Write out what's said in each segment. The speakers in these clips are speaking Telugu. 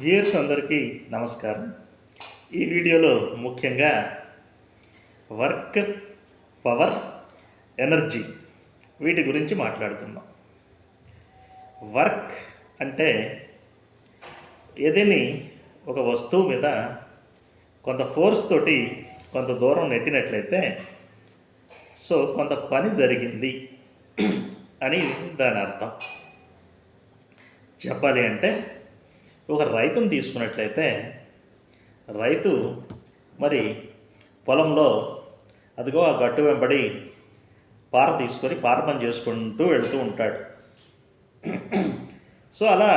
వ్యూయర్స్ అందరికీ నమస్కారం. ఈ వీడియోలో ముఖ్యంగా వర్క్ పవర్ ఎనర్జీ వీటి గురించి మాట్లాడుకుందాం. వర్క్ అంటే ఎదిని ఒక వస్తువు మీద కొంత ఫోర్స్ తోటి కొంత దూరం నెట్టినట్లయితే సో కొంత పని జరిగింది అని దాని అర్థం. చెప్పాలి అంటే ఒక రైతును తీసుకున్నట్లయితే రైతు మరి పొలంలో అదిగో ఆ గట్టు వెంబడి పార తీసుకొని పార పని చేసుకుంటూ వెళుతూ ఉంటాడు. సో అలా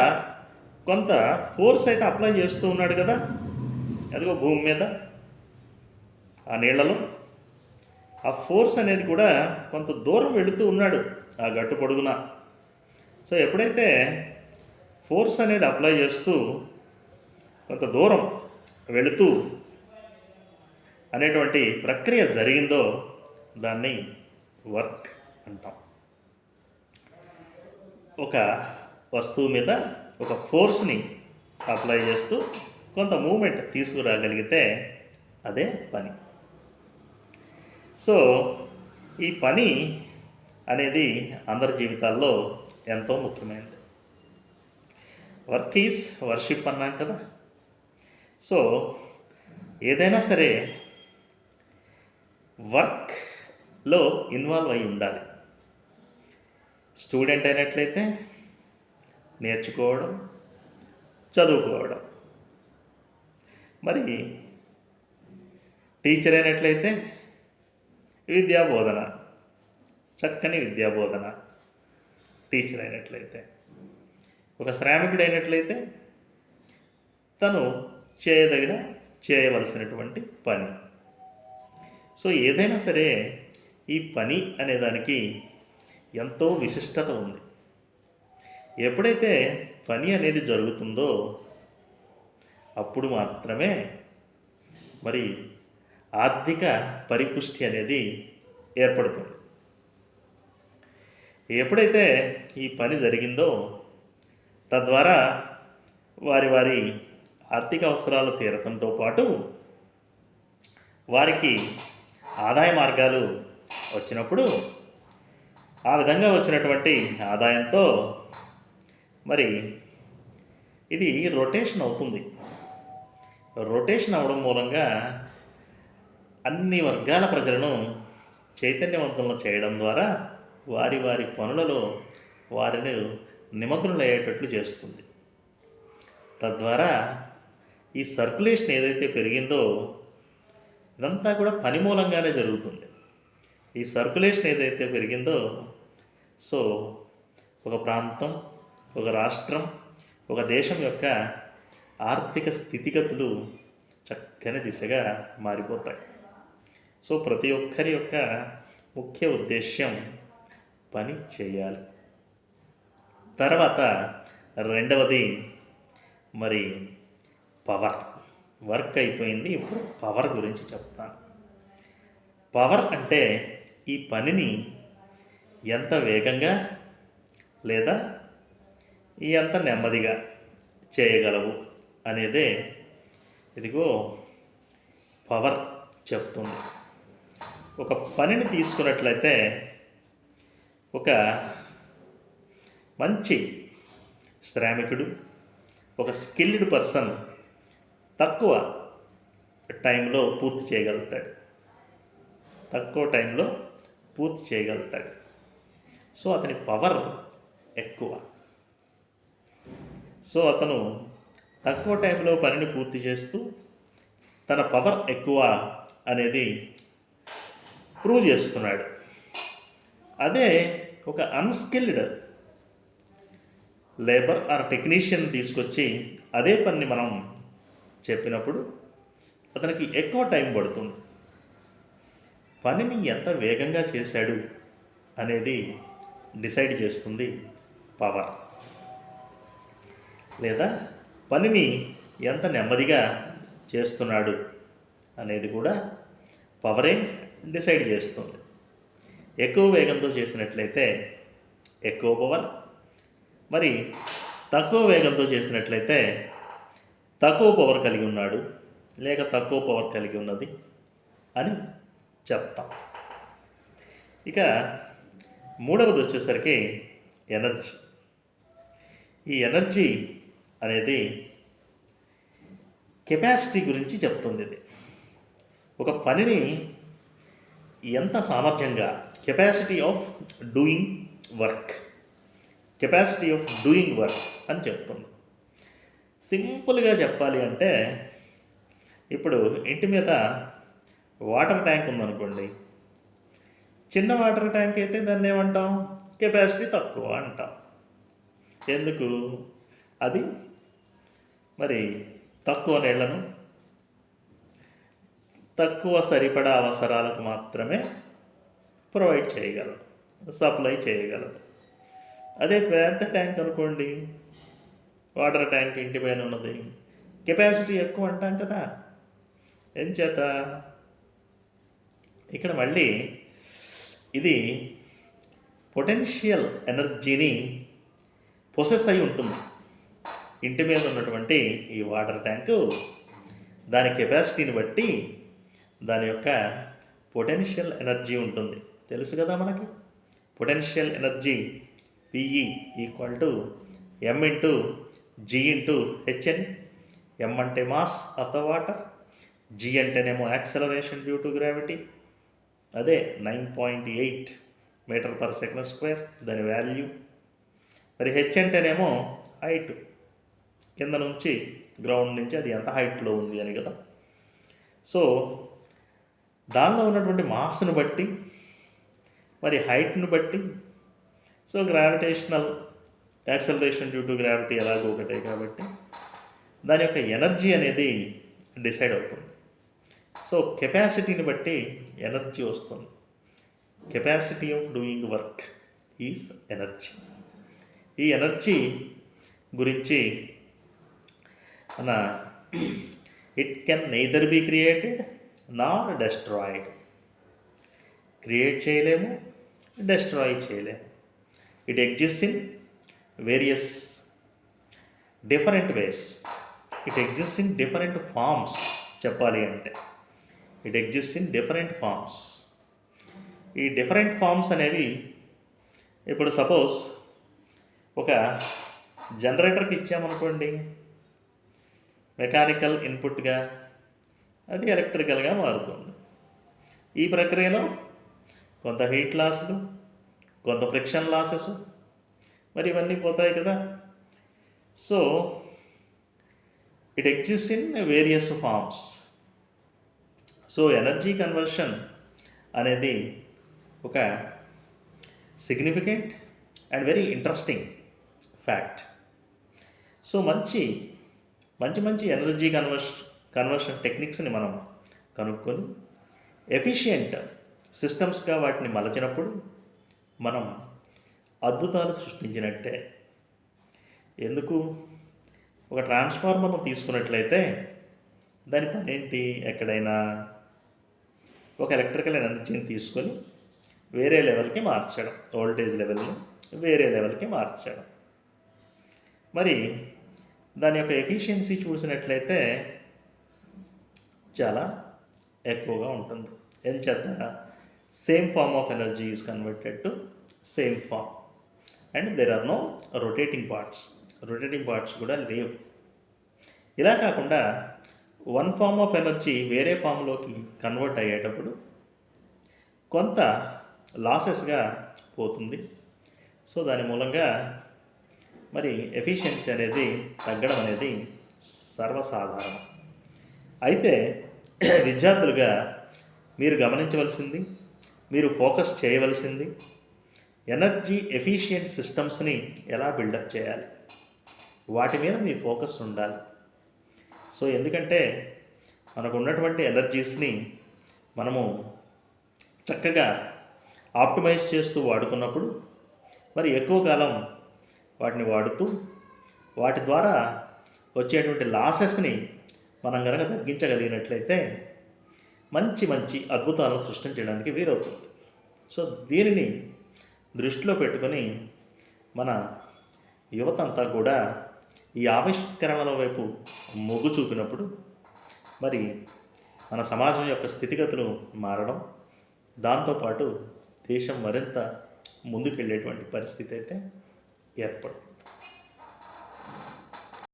కొంత ఫోర్స్ అయితే అప్లై చేస్తూ ఉన్నాడు కదా. అదిగో భూమి మీద ఆ నీళ్ళలో. ఆ ఫోర్స్ అనేది కూడా కొంత దూరం వెళుతూ ఉన్నాడు ఆ గట్టు పొడుగున. సో ఎప్పుడైతే ఫోర్స్ అనేది అప్లై చేస్తూ కొంత దూరం వెళుతూ అనేటువంటి ప్రక్రియ జరిగిందో దాన్ని వర్క్ అంటాం. ఒక వస్తువు మీద ఒక ఫోర్స్ని అప్లై చేస్తూ కొంత మూమెంట్ తీసుకురాగలిగితే అదే పని. సో ఈ పని అనేది అందరి జీవితాల్లో ఎంతో ముఖ్యమైనది. వర్క్ ఈజ్ వర్షిప్ అన్నాం కదా. సో ఏదైనా సరే వర్క్లో ఇన్వాల్వ్ అయి ఉండాలి. స్టూడెంట్ అయినట్లయితే నేర్చుకోవడం చదువుకోవడం. మరి టీచర్ అయినట్లయితే విద్యాబోధన చక్కని విద్యాబోధన టీచర్ అయినట్లయితే. ఒక శ్రామికుడైనట్లయితే తను చేయదగిన చేయవలసినటువంటి పని. సో ఏదైనా సరే ఈ పని అనేదానికి ఎంతో విశిష్టత ఉంది. ఎప్పుడైతే పని అనేది జరుగుతుందో అప్పుడు మాత్రమే మరి ఆర్థిక పరిపుష్టి అనేది ఏర్పడుతుంది. ఎప్పుడైతే ఈ పని జరిగిందో తద్వారా వారి వారి ఆర్థిక అవసరాలు తీరతంతో పాటు వారికి ఆదాయ మార్గాలు వచ్చినప్పుడు ఆ విధంగా వచ్చినటువంటి ఆదాయంతో మరి ఇది రొటేషన్ అవుతుంది. రొటేషన్ అవడం మూలంగా అన్ని వర్గాల ప్రజలను చైతన్యవంతులను చేయడం ద్వారా వారి వారి పనులలో వారిని నిమగ్నులయ్యేటట్లు చేస్తుంది. తద్వారా ఈ సర్క్యులేషన్ ఏదైతే పెరిగిందో ఇదంతా కూడా పని మూలంగానే జరుగుతుంది. ఈ సర్క్యులేషన్ ఏదైతే పెరిగిందో సో ఒక ప్రాంతం ఒక రాష్ట్రం ఒక దేశం యొక్క ఆర్థిక స్థితిగతులు చక్కని దిశగా మారిపోతాయి. సో ప్రతి ఒక్కరి యొక్క ముఖ్య ఉద్దేశ్యం పని చేయాలి. తర్వాత రెండవది మరి పవర్. వర్క్ అయిపోయింది. ఇప్పుడు పవర్ గురించి చెప్తాను. పవర్ అంటే ఈ పనిని ఎంత వేగంగా లేదా ఎంత నెమ్మదిగా చేయగలవు అనేదే ఇదిగో పవర్ చెప్తుంది. ఒక పనిని తీసుకున్నట్లయితే ఒక మంచి శ్రామికుడు ఒక స్కిల్డ్ పర్సన్ తక్కువ టైంలో పూర్తి చేయగలుగుతాడు. తక్కువ టైంలో పూర్తి చేయగలుగుతాడు. సో అతని పవర్ ఎక్కువ. సో అతను తక్కువ టైంలో పనిని పూర్తి చేస్తూ తన పవర్ ఎక్కువ అనేది ప్రూవ్ చేస్తున్నాడు. అదే ఒక అన్స్కిల్డ్ లేబర్ ఆర్ టెక్నీషియన్ తీసుకొచ్చి అదే పనిని మనం చెప్పినప్పుడు అతనికి ఎక్కువ టైం పడుతుంది. పనిని ఎంత వేగంగా చేశాడు అనేది డిసైడ్ చేస్తుంది పవర్. లేదా పనిని ఎంత నెమ్మదిగా చేస్తున్నాడు అనేది కూడా పవరే డిసైడ్ చేస్తుంది. ఎక్కువ వేగంతో చేసినట్లయితే ఎక్కువ పవర్ మరి తక్కువ వేగంతో చేసినట్లయితే తక్కువ పవర్ కలిగి ఉన్నాడు లేక తక్కువ పవర్ కలిగి ఉన్నది అని చెప్తాం. ఇక మూడవది వచ్చేసరికి ఎనర్జీ. ఈ ఎనర్జీ అనేది కెపాసిటీ గురించి చెప్తుంది ఇది. ఒక పనిని ఎంత సామర్థ్యంగా capacity of doing work. Capacity of doing work అని చెప్తుంది సింపుల్గా చెప్పాలి అంటే ఇప్పుడు ఇంటి మీద వాటర్ ట్యాంక్ ఉందనుకోండి. చిన్న వాటర్ ట్యాంక్ అయితే దాన్ని ఏమంటాం? కెపాసిటీ తక్కువ అంటాం. ఎందుకు? అది మరి తక్కువ నీళ్ళను తక్కువ సరిపడా అవసరాలకు మాత్రమే ప్రొవైడ్ చేయగలదు సప్లై చేయగలదు. అదే పెద్ద ట్యాంక్ అనుకోండి. వాటర్ ట్యాంక్ ఇంటి పైన ఉన్నది. కెపాసిటీ ఎక్కువ అంటాం కదా. ఏం చేత? ఇక్కడ మళ్ళీ ఇది పొటెన్షియల్ ఎనర్జీని పొసెస్ అయి ఉంటుంది. ఇంటి మీద ఉన్నటువంటి ఈ వాటర్ ట్యాంకు దాని కెపాసిటీని బట్టి దాని యొక్క పొటెన్షియల్ ఎనర్జీ ఉంటుంది. తెలుసు కదా మనకి? Potential energy PE equal to M into G into HN M అంటే mass of the water G అంటేనేమో యాక్సలరేషన్ డ్యూ టు గ్రావిటీ అదే nine point eight metre per second square దాని వాల్యూ మరి హెచ్ అంటేనేమో హైట్ కింద నుంచి గ్రౌండ్ నుంచి అది ఎంత హైట్లో ఉంది అని కదా. సో దానిలో ఉన్నటువంటి మాస్ను బట్టి మరి హైట్ను బట్టి so gravitational acceleration due to gravity ఎలాగో ఒకటే కాబట్టి దాని యొక్క ఎనర్జీ అనేది డిసైడ్ అవుతుంది. సో కెపాసిటీని బట్టి ఎనర్జీ వస్తుంది. Capacity of doing work is energy ఈ ఎనర్జీ గురించి మన it can neither be created nor destroyed create చేయలేము డెస్ట్రాయ్ చేయలేము. It exist in various different ways it exist in different forms చెప్పాలి అంటే. It exist in different forms ఈ డిఫరెంట్ ఫామ్స్ అనేవి ఇప్పుడు సపోజ్ ఒక జనరేటర్కి ఇచ్చామనుకోండి. మెకానికల్ ఇన్పుట్గా అది ఎలక్ట్రికల్గా మారుతుంది. ఈ ప్రక్రియలో కొంత హీట్ లాస్లు కొంత ఫ్రిక్షన్ లాసెస్ మరి ఇవన్నీ పోతాయి కదా. So it exist in various forms so energy conversion అనేది ఒక significant and very interesting fact so మంచి మంచి మంచి ఎనర్జీ కన్వర్ష కన్వర్షన్ టెక్నిక్స్ని మనం కనుక్కొని ఎఫిషియంట్ సిస్టమ్స్గా వాటిని మలచినప్పుడు మనం అద్భుతాలు సృష్టించినట్టే. ఎందుకు? ఒక ట్రాన్స్ఫార్మర్ను తీసుకున్నట్లయితే దాని పని ఏంటి ఎక్కడైనా ఒక ఎలక్ట్రికల్ ఎనర్జీని తీసుకొని వేరే లెవెల్కి మార్చడం. వోల్టేజ్ లెవెల్ని వేరే లెవెల్కి మార్చడం. మరి దాని యొక్క ఎఫిషియన్సీ చూసినట్లయితే చాలా ఎక్కువగా ఉంటుంది. ఎంచేత same form of energy is converted to same form and there are no rotating parts rotating parts కూడా లేవు. ఇలా కాకుండా వన్ ఫార్మ్ ఆఫ్ ఎనర్జీ వేరే ఫామ్లోకి కన్వర్ట్ అయ్యేటప్పుడు కొంత లాసెస్గా పోతుంది. సో దాని మూలంగా మరి ఎఫిషియన్సీ అనేది తగ్గడం అనేది సర్వసాధారణం. అయితే విద్యార్థులుగా మీరు గమనించవలసింది మీరు ఫోకస్ చేయవలసింది ఎనర్జీ ఎఫిషియెంట్ సిస్టమ్స్ని ఎలా బిల్డప్ చేయాలి? వాటి మీద మీ ఫోకస్ ఉండాలి. సో ఎందుకంటే మనకు ఉన్నటువంటి ఎనర్జీస్ని మనము చక్కగా ఆప్టిమైజ్ చేస్తూ వాడుకున్నప్పుడు మరి ఎక్కువ కాలం వాటిని వాడుతూ వాటి ద్వారా వచ్చేటువంటి లాసెస్ని మనం కనుక తగ్గించగలిగినట్లయితే మంచి మంచి అద్భుతాలను సృష్టించడానికి వీలవుతుంది. సో దీనిని దృష్టిలో పెట్టుకొని మన యువత అంతా కూడా ఈ ఆవిష్కరణల వైపు మొగ్గు చూపినప్పుడు మరి మన సమాజం యొక్క స్థితిగతులు మారడం దాంతోపాటు దేశం మరింత ముందుకెళ్ళేటువంటి పరిస్థితి అయితే ఏర్పడుతుంది.